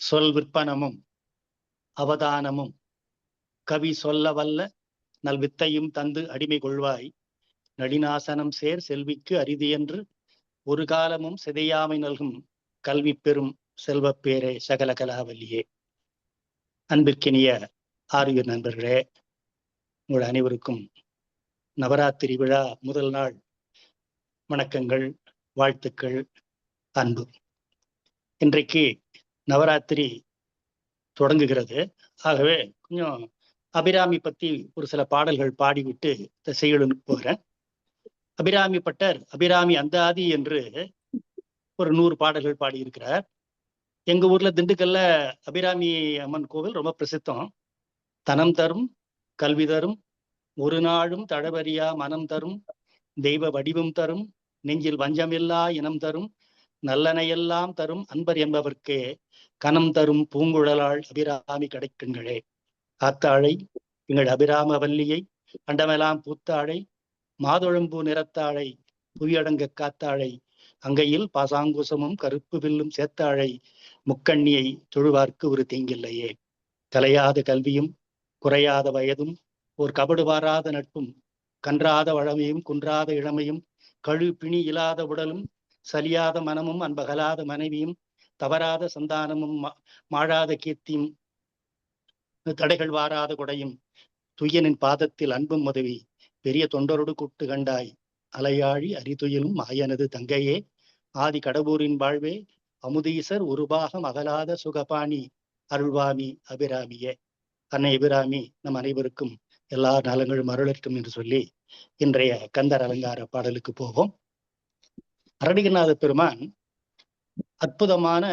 சொல் விற்பனமும் அவதானமும். கவி சொல்ல வல்ல நல்வித்தையும் தந்து அடிமை கொள்வாய். நடினாசனம் சேர் செல்விக்கு அரிது என்று ஒரு காலமும் சிதையாமை நல்கும் கல்வி பெறும் செல்வப் பேரே சகல கலாவல்லியே அன்பிற்கினிய ஆரியர் நண்பர்களே உங்கள் அனைவருக்கும் நவராத்திரி விழா முதல் நாள் வணக்கங்கள் வாழ்த்துக்கள் அன்பு. இன்றைக்கு நவராத்திரி தொடங்குகிறது. ஆகவே கொஞ்சம் அபிராமி பத்தி ஒரு சில பாடல்கள் பாடிவிட்டு இந்த போகிறேன். அபிராமி பட்டர் அபிராமி அந்தாதி என்று ஒரு நூறு பாடல்கள் பாடியிருக்கிறார். எங்க ஊர்ல திண்டுக்கல்ல அபிராமி அம்மன் கோவில் ரொம்ப பிரசித்தம். தனம் தரும் கல்வி தரும் ஒரு நாளும் தழவரியா மனம் தரும் தெய்வ வடிவம் தரும் நெஞ்சில் வஞ்சமில்லா இனம் தரும் நல்லனையெல்லாம் தரும் அன்பர் என்பவர்க்கு கனம் தரும் பூங்குழலாள் அபிராமி கிடைக்குங்களே. ஆத்தாழை எங்கள் அபிராம வல்லியை அண்டமெல்லாம் பூத்தாழை மாதுளம்பூ நிறத்தாழை புவியடங்க காத்தாழை அங்கையில் பாசாங்குசமும் கருப்பு வில்லும் சேத்தாழை முக்கண்ணியை தொழுவார்க்கு ஒரு தீங்கில்லையே. கலையாத கல்வியும் குறையாத வயதும் ஓர் கபடு வாராத நட்பும் கன்றாத வழமையும் குன்றாத இளமையும் கழு பிணி இல்லாத உடலும் சலியாத மனமும் அன்பகலாத மனைவியும் தவறாத சந்தானமும் மாழாத கீர்த்தியும் தடைகள் வாராத கொடையும் துய்யனின் பாதத்தில் அன்பும் உதவி பெரிய தொண்டரோடு கூட்டு கண்டாய் அலையாழி அரிதுயிலும் மாயனது தங்கையே ஆதி கடவுரின் வாழ்வே அமுதீசர் உருபாகம் அகலாத சுகபாணி அருள்வாமி அபிராமியே. அன்னை அபிராமி நம் அனைவருக்கும் எல்லா நலங்களும் அருளட்டும் என்று சொல்லி இன்றைய கந்தர் அலங்கார பாடலுக்கு போவோம். அரணிகநாத பெருமான் அற்புதமான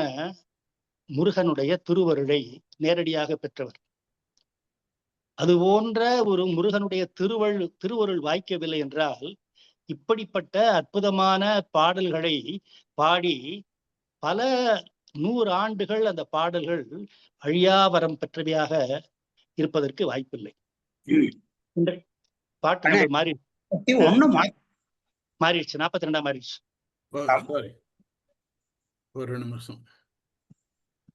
முருகனுடைய திருவருளை நேரடியாக பெற்றவர். அது போன்ற ஒரு முருகனுடைய திருவள் திருவருள் வாய்க்கவில்லை என்றால் இப்படிப்பட்ட அற்புதமான பாடல்களை பாடி பல நூறு ஆண்டுகள் அந்த பாடல்கள் அழியாவரம் பெற்றவையாக இருப்பதற்கு வாய்ப்பில்லை. பாட்டு மாறி மாறிடுச்சு நாற்பத்தி ரெண்டாம் மாறிடுச்சு. ஒரு நிமிஷம்.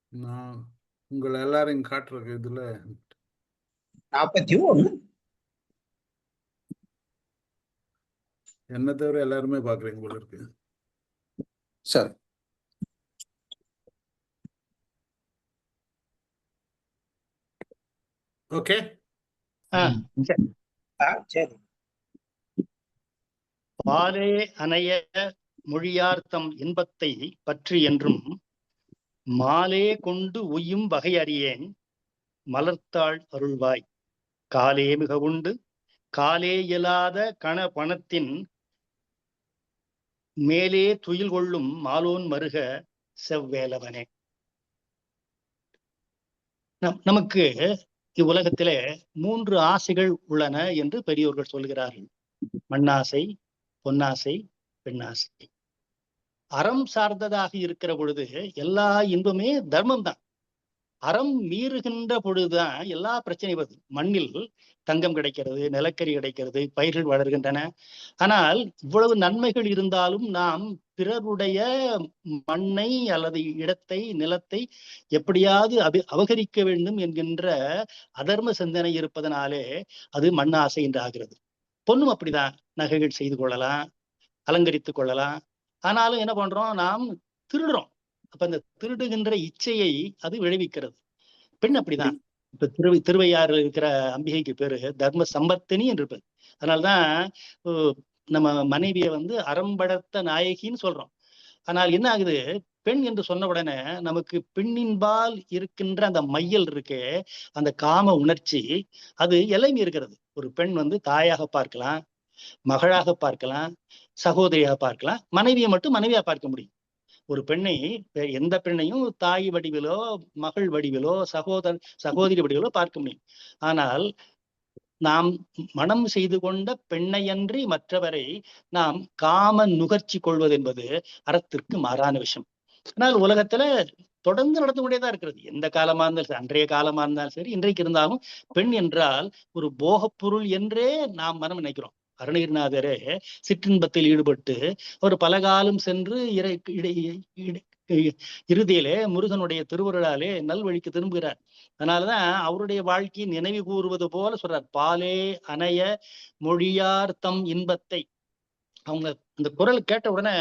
நான் உங்களை எல்லாரையும் காட்டுற இதுல. நாற்பத்தி ஒண்ணு என்ன தவிர எல்லாருமே பாக்குறீங்க போல இருக்கு. சரி. ஓகே. சரி. பாலே அணைய மொழியார்த்தம் இன்பத்தை பற்றி என்றும் மாலே கொண்டு உயும் வகை அறியேன் மலர்த்தாள் அருள்வாய். காலே மிக உண்டு. காலே இயலாத கண பணத்தின் மேலே துயில் கொள்ளும் மாலோன் மருக செவ்வேலவனே. நமக்கு இவ்வுலகத்திலே மூன்று ஆசைகள் உள்ளன என்று பெரியோர்கள் சொல்கிறார்கள். மண்ணாசை பொன்னாசை பெண்ணாசை. அறம் சார்ந்ததாக இருக்கிற பொழுது எல்லா இன்பமே தர்மம் தான் அறம் மீறுகின்ற பொழுதுதான் எல்லா பிரச்சனையும் வருது. மண்ணில் தங்கம் கிடைக்கிறது நிலக்கரி கிடைக்கிறது பயிர்கள் வளர்கின்றன. ஆனால் இவ்வளவு நன்மைகள் இருந்தாலும் நாம் பிறருடைய மண்ணை அல்லது இடத்தை நிலத்தை எப்படியாவது அபி அபகரிக்க வேண்டும் என்கின்ற அதர்ம சிந்தனை இருப்பதனாலே அது மண்ணாசை என்று ஆகிறது. பொண்ணும் அப்படிதான். நகைகள் செய்து கொள்ளலாம் அலங்கரித்துக் கொள்ளலாம் ஆனாலும் என்ன பண்றோம்? நாம் திருடுறோம். அப்ப அந்த திருடுகின்ற இச்சையை அது விளைவிக்கிறது. பெண் அப்படிதான். இப்ப திரு திருவையாறு இருக்கிற அம்பிகைக்கு பேரு. தர்ம சம்பத்தினி என்று பேர். அதனால்தான் நம்ம மனைவியை வந்து அறம்படத்த நாயகின்னு சொல்றோம். ஆனால் என்ன ஆகுது? பெண் என்று சொன்ன உடனே நமக்கு பெண்ணின்பால் இருக்கின்ற அந்த மையல் இருக்கே அந்த காம உணர்ச்சி அது எல்லைமை இருக்கிறது ஒரு பெண் வந்து தாயாக பார்க்கலாம். மகளாக பார்க்கலாம் சகோதரியாக பார்க்கலாம் மனைவியை மட்டும் மனைவியா பார்க்க முடியும். ஒரு பெண்ணை எந்த பெண்ணையும் தாய் வடிவிலோ மகள் வடிவிலோ சகோதர சகோதரி வடிவிலோ பார்க்க முடியும். ஆனால் நாம் மனம் செய்து கொண்ட பெண்ணையன்றி மற்றவரை நாம் காம நுகர்ச்சி கொள்வது என்பது அறத்திற்கு மாறான விஷயம். ஆனால் உலகத்துல தொடர்ந்து நடந்து கொண்டேதான் இருக்கிறது. எந்த காலமா இருந்தாலும் சரி அன்றைய காலமா இருந்தாலும் சரி இன்றைக்கு இருந்தாலும் பெண் என்றால் ஒரு போகப் பொருள் என்றே நாம் மனம் நினைக்கிறோம். அருணகிரிநாதரே சிற்றின்பத்தில் ஈடுபட்டு அவர் பல காலம் சென்று இறை இறுதியிலே முருகனுடைய திருவருளாலே நல்வழிக்கு திரும்புகிறார். அதனாலதான் அவருடைய வாழ்க்கையை நினைவு கூறுவது போல சொல்றார். பாலே அணைய மொழியார் தம் இன்பத்தை. அவங்க அந்த குரல் கேட்ட உடனே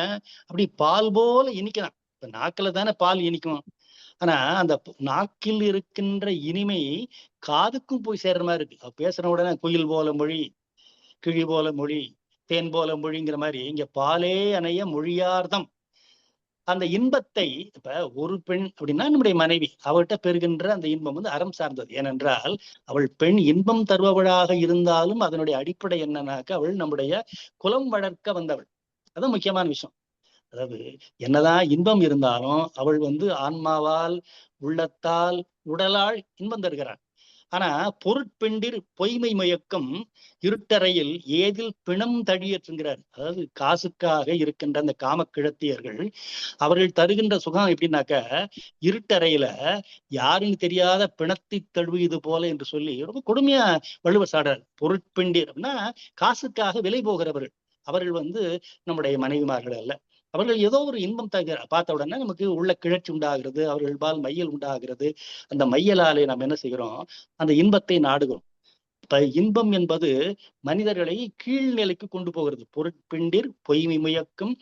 அப்படி பால் போல இனிக்கலாம் இப்ப நாக்கில தானே பால் இனிக்கும். ஆனா அந்த நாக்கில் இருக்கின்ற இனிமை காதுக்கும் போய் சேர்ற மாதிரி இருக்கு. பேசுற உடனே குயில் போல மொழி. கிழி போல மொழி தேன் போல மொழிங்கிற மாதிரி இங்க பாலே அணைய மொழியார்தம். அந்த இன்பத்தை இப்ப ஒரு பெண் அப்படின்னா நம்முடைய மனைவி அவர்கிட்ட பெறுகின்ற அந்த இன்பம் வந்து அறம் சார்ந்தது. ஏனென்றால் அவள் பெண் இன்பம் தருபவளாக இருந்தாலும் அதனுடைய அடிப்படை என்னன்னாக்க அவள் நம்முடைய குலம் வளர்க்க வந்தவள். அது முக்கியமான விஷயம். அதாவது என்னதான் இன்பம் இருந்தாலும் அவள் வந்து ஆன்மாவால் உள்ளத்தால் உடலால் இன்பம் தருகிறாள். ஆனா பொருட்பெண்டிர் பொய்மை மயக்கம் இருட்டறையில் ஏதில் பிணம் தழியற்றுங்கிறார். அதாவது காசுக்காக இருக்கின்ற அந்த காமக்கிழத்தியர்கள் அவர்கள் தருகின்ற சுகம் எப்படின்னாக்க இருட்டறையில யாருன்னு தெரியாத பிணத்தை தழுவியது போல என்று சொல்லி ரொம்ப கொடுமையா வள்ளுவர் சாடுறார். பொருட்பெண்டிர் அப்படின்னா காசுக்காக விலை போகிறவர்கள். அவர்கள் வந்து நம்முடைய மனைவிமார்கள் அல்ல. அவர்கள் ஏதோ ஒரு இன்பம் தக பார்த்த உடனே நமக்கு உள்ள கிளர்ச்சி உண்டாகிறது அவர்கள் பால் மையல் உண்டாகிறது. அந்த மையலாலே நாம் என்ன செய்கிறோம்? அந்த இன்பத்தை நாடுகிறோம். இப்ப இன்பம் என்பது மனிதர்களை கீழ்நிலைக்கு கொண்டு போகிறது. பொருட்பிண்டிர் பொய்மை முயக்கும்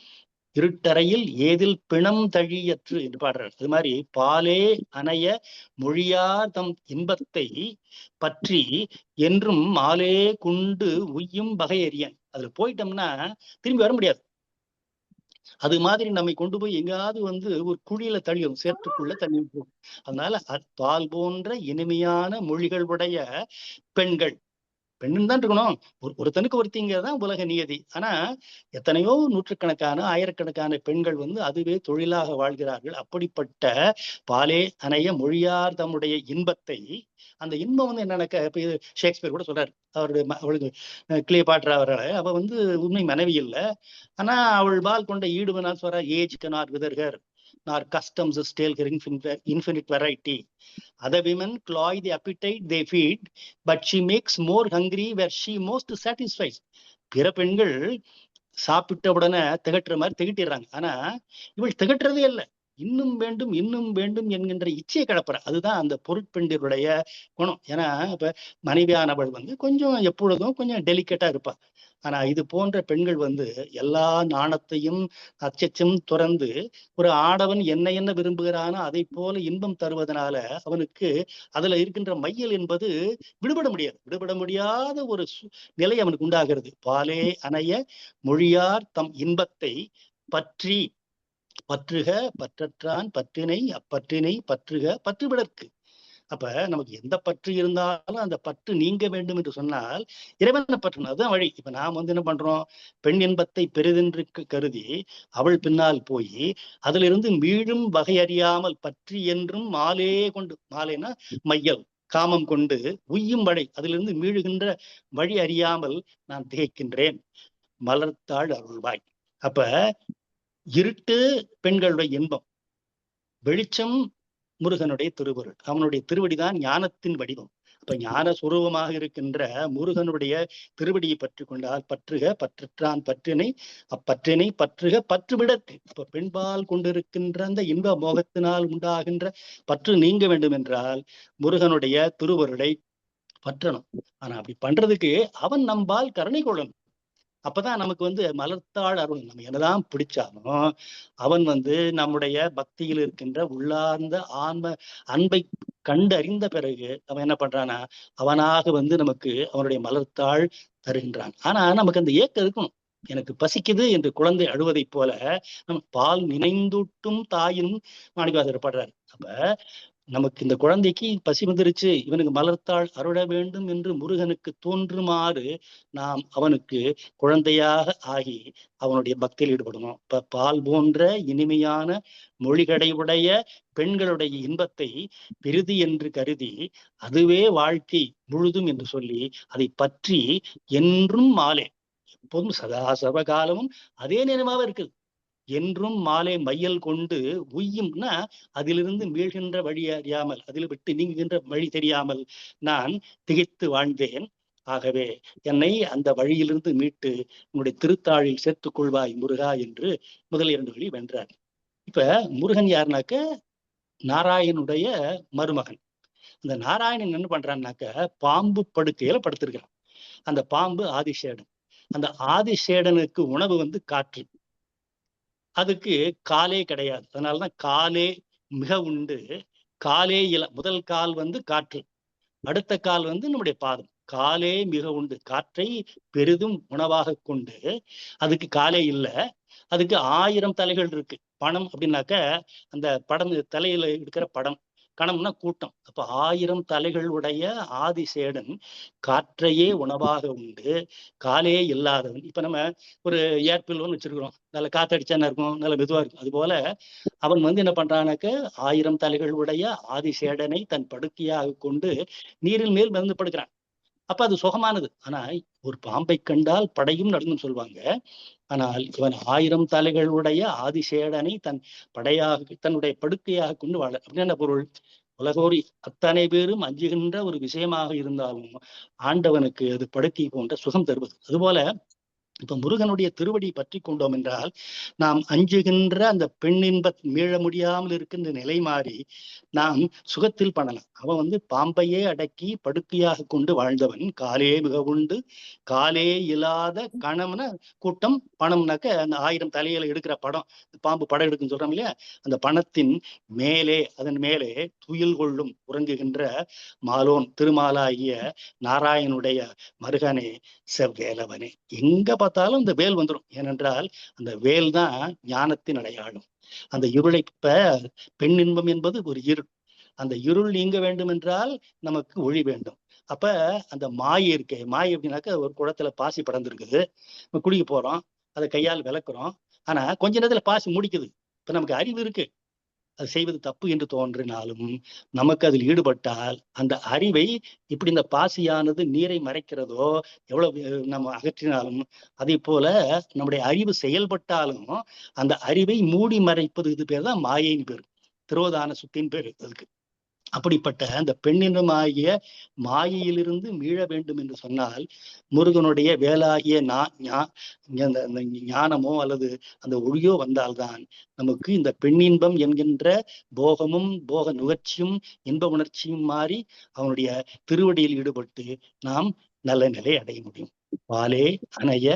இருட்டறையில் ஏதில் பிணம் தழியற்று என்று பாடுறார். அது மாதிரி பாலே அணைய மொழியார் தம் இன்பத்தை பற்றி என்றும் மாலே குண்டு உய்யும் வகையறியன். அதுல போயிட்டோம்னா திரும்பி வர முடியாது. அது மாதிரி நம்மை கொண்டு போய் எங்காவது வந்து ஒரு குழியில தள்ளிடும் சேற்றுக்குள்ள தண்ணி போகும் அதனால பால் போன்ற இனிமையான மொழிகள் உடைய பெண்கள் பெண்ணுன்னு தான் இருக்கணும். ஒரு ஒருத்தனுக்கு ஒருத்திங்க தான் உலக நியதி. ஆனா எத்தனையோ நூற்றுக்கணக்கான ஆயிரக்கணக்கான பெண்கள் வந்து அதுவே தொழிலாக வாழ்கிறார்கள். அப்படிப்பட்ட பாலே அணைய மொழியார் தம்முடைய இன்பத்தை அந்த இன்பம் வந்து என்னன்னாக்க இது ஷேக்ஸ்பியர் கூட சொல்றாரு. அவருடைய ம- அவளுக்கு கிளியபாட்ரா அவ வந்து உண்மை மனைவி இல்ல. ஆனா அவள் பால் கொண்ட ஈடுவனால் சொல்ற age cannot wither her. Nor customs stale infinite variety other women cloy the appetite they feed but she makes more hungry where she most satisfies. பிற பெண்கள் சாப்பிட்ட உடனே திகட்டுற மாதிரி திகட்டிடுறாங்க. ஆனா இவள் திகட்டுறதே இல்ல. இன்னும் வேண்டும் இன்னும் வேண்டும் என்கின்ற இச்சையை கிளப்புற. அதுதான் அந்த பொருட்பெண்டினுடைய குணம். ஏன்னா இப்ப மனைவியானவள் வந்து கொஞ்சம் எப்பொழுதும் கொஞ்சம் டெலிகேட்டா இருப்பா. ஆனா இது போன்ற பெண்கள் வந்து எல்லா நாணத்தையும் அச்சச்சும் துறந்து ஒரு ஆடவன் என்ன என்ன விரும்புகிறானோ அதை போல இன்பம் தருவதனால அவனுக்கு அதுல இருக்கின்ற மையல் என்பது விடுபட முடியாது. விடுபட முடியாத ஒரு சு- நிலை அவனுக்கு உண்டாகிறது. பாலே அணைய மொழியார் தம் இன்பத்தை பற்றி பற்றுக பற்றற்றான் பற்றினை அப்பற்றினை பற்றுக பற்றுவிடற்கு அப்ப நமக்கு எந்த பற்று இருந்தாலும் அந்த பற்று நீங்க வேண்டும் என்று சொன்னால் இறைவனை பற்றணும் அதுதான் வழி. இப்ப நாம் வந்து என்ன பண்றோம்? பெண் இன்பத்தை பெரிதென்று கருதி அவள் பின்னால் போய் அதிலிருந்து மீளும் வகை அறியாமல் பற்றி என்றும் மாலே கொண்டு மாலைன்னா மையல் காமம் கொண்டு உய்யும் வழி அதிலிருந்து மீழுகின்ற வழி அறியாமல் நான் திகைக்கின்றேன். மலர்த்தாள் அருள்வாய். அப்ப இருட்டு பெண்களுடைய இன்பம் வெளிச்சம் முருகனுடைய திருவருள். அவனுடைய திருவடிதான் ஞானத்தின் வடிவம். அப்ப ஞான சுரூபமாக இருக்கின்ற முருகனுடைய திருவடியை பற்றி கொண்டால் பற்றுக பற்றுற்றான் பற்றினை அப்பற்றினை பற்றுக பற்றுவிடற்கு இப்ப பெண்பால் கொண்டிருக்கின்ற அந்த இன்ப மோகத்தினால் உண்டாகின்ற பற்று நீங்க வேண்டும் என்றால் முருகனுடைய திருவருளை பற்றணும். ஆனா அப்படி பண்றதுக்கு அவன் நம்பால் கருணை கொள்ளணும். அப்பதான் நமக்கு வந்து மலர்த்தாள் அருள். நம்ம என்னதான் பிடிச்சாலும் அவன் வந்து நம்முடைய பக்தியில் இருக்கின்ற உள்ளார்ந்த ஆன்ம அன்பை கண்டறிந்த பிறகு அவன் என்ன பண்றானா அவனாக வந்து நமக்கு அவனுடைய மலர்த்தாள் தருகின்றான். ஆனா நமக்கு அந்த ஏக்கம் இருக்கணும். எனக்கு பசிக்குது என்று குழந்தை அழுவதைப் போல நம்ம பால் நினைந்தூட்டும் தாயின் மாணிக்கவாசர் பாடுறாரு. அப்ப நமக்கு இந்த குழந்தைக்கு பசி வந்துருச்சு இவனுக்கு மலர்த்தாள் அருள வேண்டும் என்று முருகனுக்கு தோன்றுமாறு நாம் அவனுக்கு குழந்தையாக ஆகி அவனுடைய பக்தியில் ஈடுபடணும். இப்ப பால் போன்ற இனிமையான மொழிகளை உடைய பெண்களுடைய இன்பத்தை பெரிது என்று கருதி அதுவே வாழ்க்கை முழுதும் என்று சொல்லி அதை பற்றி என்றும் மாலே எப்போதும் சதா சர்வகாலமும் அதே நினைவாக இருக்குது. என்றும் மாலை மையல் கொண்டு உய்யும்னா அதிலிருந்து மீள்கின்ற வழி அறியாமல் அதில் விட்டு நீங்குகின்ற வழி தெரியாமல் நான் திகைத்து வாழ்ந்தேன். ஆகவே என்னை அந்த வழியிலிருந்து மீட்டு உன்னுடைய திருத்தாழில் சேர்த்துக் கொள்வாய் முருகா என்று முதல் இரண்டு வழி வென்றார். இப்ப முருகன் யாருனாக்க? நாராயணுடைய மருமகன். இந்த நாராயணன் என்ன பண்றான்னாக்க பாம்பு படுக்கையில படுத்திருக்கிறான். அந்த பாம்பு ஆதிசேடன். அந்த ஆதிசேடனுக்கு உணவு வந்து காற்று. அதுக்கு காலே கிடையாது. அதனாலதான் காலே மிக உண்டு. காலே இல முதல் கால் வந்து காற்று. அடுத்த கால் வந்து நம்முடைய பாதம். காலே மிக உண்டு. காற்றை பெரிதும் உணவாக கொண்டு அதுக்கு காலே இல்லை. அதுக்கு ஆயிரம் தலைகள் இருக்கு. பணம் அப்படின்னாக்க அந்த படம் தலையில இருக்கிற படம். கணம்னா கூட்டம். அப்ப ஆயிரம் தலைகள் உடைய ஆதிசேடன் காற்றையே உணவாக உண்டு காலே இல்லாதவன். இப்ப நம்ம ஒரு ஏர்பில்லோன்னு வச்சிருக்கிறோம். நல்ல காத்தடிச்சா என்ன இருக்கும்? நல்ல மெதுவா இருக்கும். அது போல அவன் வந்து என்ன பண்றானாக்க ஆயிரம் தலைகள் உடைய ஆதிசேடனை தன் படுக்கையாக கொண்டு நீரில் மேல் மிதந்து படுக்கிறான். அப்ப அது சுகமானது. ஆனா ஒரு பாம்பை கண்டால் படையும் நடுங்கும் சொல்லுவாங்க ஆனால் இவன் ஆயிரம் தலைகளுடைய ஆதிசேடனை தன் படையாக தன்னுடைய படுக்கையாக கொண்டு வாழ அப்படின்னு என்ன பொருள்? உலகோரி அத்தனை பேரும் அஞ்சுகின்ற ஒரு விஷயமாக இருந்தாலும் ஆண்டவனுக்கு அது படுக்கை போன்ற சுகம் தருவது. அதுபோல இப்ப முருகனுடைய திருவடி பற்றி கொண்டோம் என்றால் நாம் அஞ்சுகின்ற அந்த பெண்ணின்ப மீள முடியாமல் இருக்கின்ற நிலை மாறி நாம் சுகத்தில் பண்ணலாம் அவன் வந்து பாம்பையே அடக்கி படுக்கையாக கொண்டு வாழ்ந்தவன். காலே மிக உண்டு. காலே இல்லாத கணம்னா கூட்டம் பணம்னாக்க அந்த ஆயிரம் தலையில எடுக்கிற படம். பாம்பு படம் எடுக்குன்னு சொல்றோம் இல்லையா? அந்த பணத்தின் மேலே அதன் மேலே துயில் கொள்ளும் உறங்குகின்ற மாலோன் திருமாலாகிய நாராயணுடைய மருகனே செவ்வேலவனே. எங்க பார்த்தாலும் இந்த வேல் வந்துடும் ஏனென்றால் அந்த வேல் தான் ஞானத்தின் அடையாளம். அந்த இருளை இப்ப பெண் இன்பம் என்பது ஒரு இருள். அந்த இருள் நீங்க வேண்டும் என்றால் நமக்கு ஒளி வேண்டும். அப்ப அந்த மாய இருக்கு மாய அப்படின்னாக்க ஒரு குளத்துல பாசி படர்ந்துருக்குது. குடிக்க போறோம் அதை கையால் விளக்குறோம். ஆனா கொஞ்ச நேரத்துல பாசி முடிக்குது. இப்ப நமக்கு அறிவு இருக்கு. அது செய்வது தப்பு என்று தோன்றினாலும் நமக்கு அதில் ஈடுபட்டால் அந்த அறிவை இப்படி இந்த பாசியானது நீரை மறைக்கிறதோ எவ்வளவு நம்ம அகற்றினாலும் அதே போல நம்முடைய அறிவு செயல்பட்டாலும் அந்த அறிவை மூடி மறைப்பது இது பேர் தான் மாயைன்னு பேர். திருவதான சுத்தின் பேர் அதுக்கு. அப்படிப்பட்ட அந்த பெண்ணினமாகிய மாயையிலிருந்து மீள வேண்டும் என்று சொன்னால் முருகனுடைய வேலாகிய அந்த ஞானமோ அல்லது அந்த ஒளியோ வந்தால்தான் நமக்கு இந்த பெண்ணின்பம் என்கின்ற போகமும் போக நுகர்ச்சியும் இன்ப உணர்ச்சியும் மாறி அவனுடைய திருவடியில் ஈடுபட்டு நாம் நல்ல நிலை அடைய முடியும். பாலே அணைய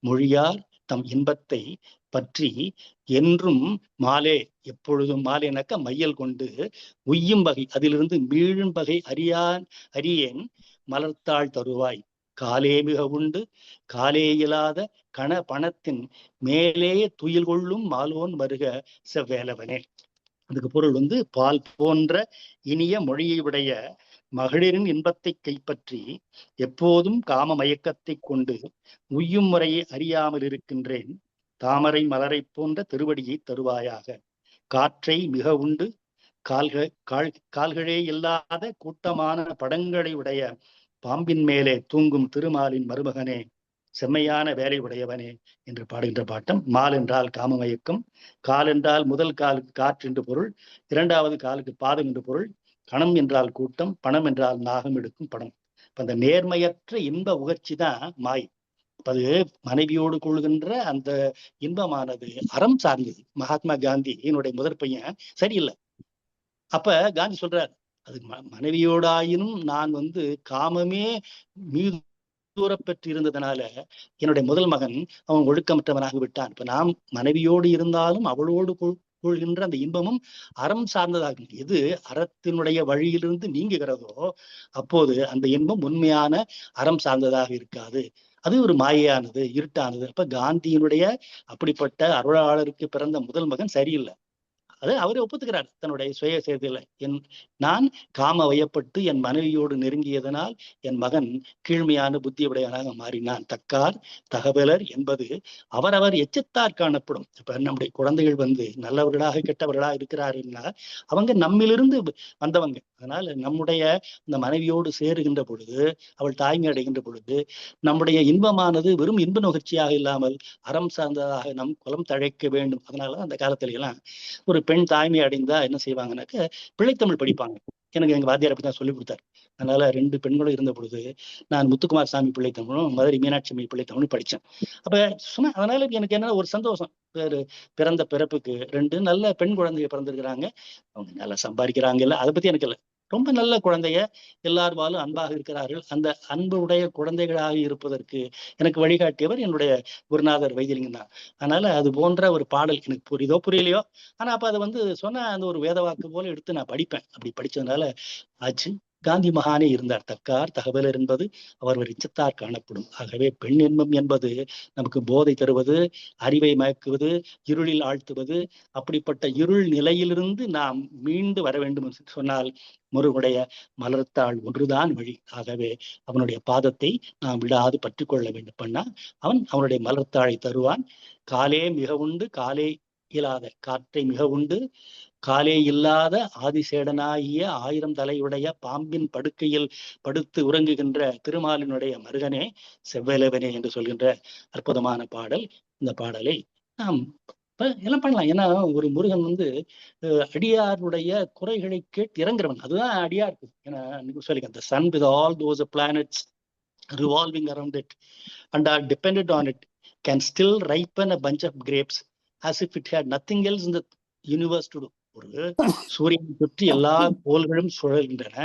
மொழியார் தம் இன்பத்தை பற்றி என்றும் மாலே எப்பொழுதும் மாலேனாக்க மையல் கொண்டு உய்யும் வகை அதிலிருந்து மீழும் வகை அறியான் அறியேன் மலர்த்தாள் தருவாய். காலே மிக உண்டு காலே இயலாத கண பணத்தின் மேலே துயில் கொள்ளும் மாலோன் வருக செவ்வேலவனே. அதுக்கு பொருள் வந்து பால் போன்ற இனிய மொழியை உடைய மகளிரின் இன்பத்தை கைப்பற்றி எப்போதும் காம மயக்கத்தை கொண்டு உய்யும் முறையை அறியாமல் இருக்கின்றேன் தாமரை மலரை போன்ற திருவடியை தருவாயாக. காற்றை மிக உண்டு. கால்கள் கால் கால்களே இல்லாத கூட்டமான படங்களை உடைய பாம்பின் மேலே தூங்கும் திருமாலின் மருமகனே செம்மையான வேலை உடையவனே என்று பாடுகின்ற பாட்டம். மால் என்றால் காமமயக்கம். கால் என்றால் முதல் காலுக்கு காற்று என்று பொருள். இரண்டாவது காலுக்கு பாதம் என்று பொருள். கணம் என்றால் கூட்டம். பணம் என்றால் நாகம் எடுக்கும் படம். அந்த நேர்மையற்ற இன்ப உகர்ச்சி தான் மாய். அது மனைவியோடு கொள்கின்ற அந்த இன்பமானது அறம் சார்ந்தது. மகாத்மா காந்தி என்னுடைய முதற் பையன் சரியில்லை. அப்ப காந்தி சொல்றார் அது மனைவியோடாயினும் நான் வந்து காமமே மீது தூர பெற்று என்னுடைய முதல் மகன் அவன் ஒழுக்கமற்றவனாக விட்டான். இப்ப நாம் மனைவியோடு இருந்தாலும் அவளோடு கொள்கின்ற அந்த இன்பமும் அறம் சார்ந்ததாகும். எது அறத்தினுடைய வழியிலிருந்து நீங்குகிறதோ அப்போது அந்த இன்பம் உண்மையான அறம் சார்ந்ததாக இருக்காது. அது ஒரு மாயையானது இருட்டானது. அப்ப காந்தியினுடைய அப்படிப்பட்ட அருளாளருக்கு பிறந்த முதல் மகன் சரியில்லை. அது அவரே ஒப்புத்துக்கிறார் தன்னுடைய சுய செய்தியில என் நான் காம வயப்பட்டு என் மனைவியோடு நெருங்கியதனால் என் மகன் கீழ்மையான புத்தியுடையவனாக மாறினான். தக்கார் தகவலர் என்பது அவரவர் எச்சத்தார் காணப்படும். இப்ப நம்முடைய குழந்தைகள் வந்து நல்லவர்களாக கெட்டவர்களாக இருக்கிறாருன்னா அவங்க நம்மிலிருந்து வந்தவங்க. அதனால நம்முடைய இந்த மனைவியோடு சேருகின்ற பொழுது அவள் தாய்மை அடைகின்ற பொழுது நம்முடைய இன்பமானது வெறும் இன்ப நுகர்ச்சியாக இல்லாமல் அறம் சார்ந்ததாக நம் குலம் தழைக்க வேண்டும். அதனால அந்த காலத்துல எல்லாம் ஒரு பெண் தாய்மை அடைந்தா என்ன செய்வாங்கன்னாக்க பிள்ளைத்தமிழ் படிப்பாங்க. எனக்கு எங்க வாத்தியார் அப்படி தான் சொல்லி கொடுத்தாரு. அதனால ரெண்டு பெண்களும் இருந்த பொழுது நான் முத்துக்குமார் சாமி பிள்ளை தமிழும் மதுரை மீனாட்சி அம்மை பிள்ளை தமிழும் படித்தேன். அப்ப சும்மா அதனால எனக்கு என்ன ஒரு சந்தோஷம். வேறு பிறந்த பிறப்புக்கு ரெண்டு நல்ல பெண் குழந்தைங்க பிறந்திருக்கிறாங்க. அவங்க நல்லா சம்பாதிக்கிறாங்க இல்லை அதை பத்தி எனக்கு இல்லை. ரொம்ப நல்ல குழந்தைய எல்லார்வாலும் அன்பாக இருக்கிறார்கள். அந்த அன்புடைய குழந்தைகளாக இருப்பதற்கு எனக்கு வழிகாட்டியவர் என்னுடைய குருநாதர் வைத்தியலிங்கம் தான். அதனால அது போன்ற ஒரு பாடல் எனக்கு புரியுதோ புரியலையோ? ஆனா அப்ப அதை வந்து சொன்ன அந்த ஒரு வேத வாக்கு போல எடுத்து நான் படிப்பேன். அப்படி படிச்சதுனால ஆச்சு. காந்தி மகானே இருந்தார். தக்கார் தகவலர் என்பது அவர் இச்சத்தார் காணப்படும். ஆகவே பெண் இன்பம் என்பது நமக்கு போதை தருவது அறிவை மயக்குவது இருளில் ஆழ்த்துவது அப்படிப்பட்ட இருள் நிலையிலிருந்து நாம் மீண்டு வர வேண்டும் என்று சொன்னால் முருகனுடைய மலர்த்தாள் ஒன்றுதான் வழி. ஆகவே அவனுடைய பாதத்தை நாம் விடாது பற்றி கொள்ள வேண்டும் பண்ணா அவன் அவனுடைய மலர்த்தாளை தருவான். காலே மிக உண்டு காலே இயலாத காற்றை மிக உண்டு. காலே இல்லாத ஆதிசேடனாகிய ஆயிரம் தலையுடைய பாம்பின் படுக்கையில் படுத்து உறங்குகின்ற திருமாலினுடைய மருகனே செவ்வலவனே என்று சொல்கின்ற அற்புதமான பாடல். இந்த பாடலை நாம் எல்லாம் பண்ணலாம். ஏன்னா ஒரு முருகன் வந்து அடியாருடைய குறைகளை கேட்டு இறங்குறவன். அதுதான் அடியார். ஏன்னா நீங்க சொல்லிக்க அந்த sun with all those planets revolving around it and are dependent on it can still ripen a bunch of grapes as if it had nothing else in the universe to do ஒரு சூரியனை சுற்றி எல்லா கோள்களும் சுழல்கின்றன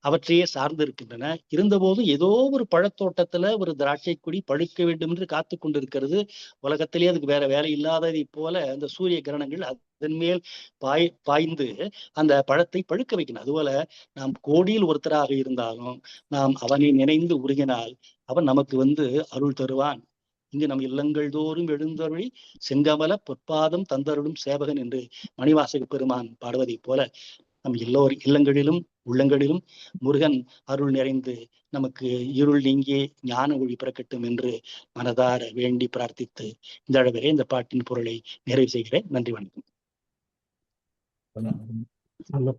அவற்றையே சார்ந்து இருக்கின்றன இருந்தபோதும் ஏதோ ஒரு பழத்தோட்டத்துல ஒரு திராட்சை கொடி பழுக்க வேண்டும் என்று காத்து கொண்டிருக்கிறது. உலகத்திலேயே அதுக்கு வேற வேலை இல்லாததை போல அந்த சூரிய கிரணங்கள் அதன் மேல் பாய் பாய்ந்து அந்த பழத்தை பழுக்க வைக்கணும் அதுபோல நாம் கோடியில் ஒருத்தராக இருந்தாலும் நாம் அவனை நினைந்து உருகினால் அவன் நமக்கு வந்து அருள் தருவான். இங்கு நம் இல்லங்கள் தோறும் எழுந்தருளி செங்கமல பொற்பாதம் தந்தருளும் சேவகன் என்று மணிவாசக பெருமான் பாடுவதைப் போல நம் எல்லோர் இல்லங்களிலும் உள்ளங்களிலும் முருகன் அருள் நிறைந்து நமக்கு இருள் நீங்கி ஞான ஒளி பிறக்கட்டும் என்று மனதார வேண்டி பிரார்த்தித்து இந்த அளவிலே இந்த பாட்டின் பொருளை நிறைவு செய்கிறேன். நன்றி வணக்கம். நல்ல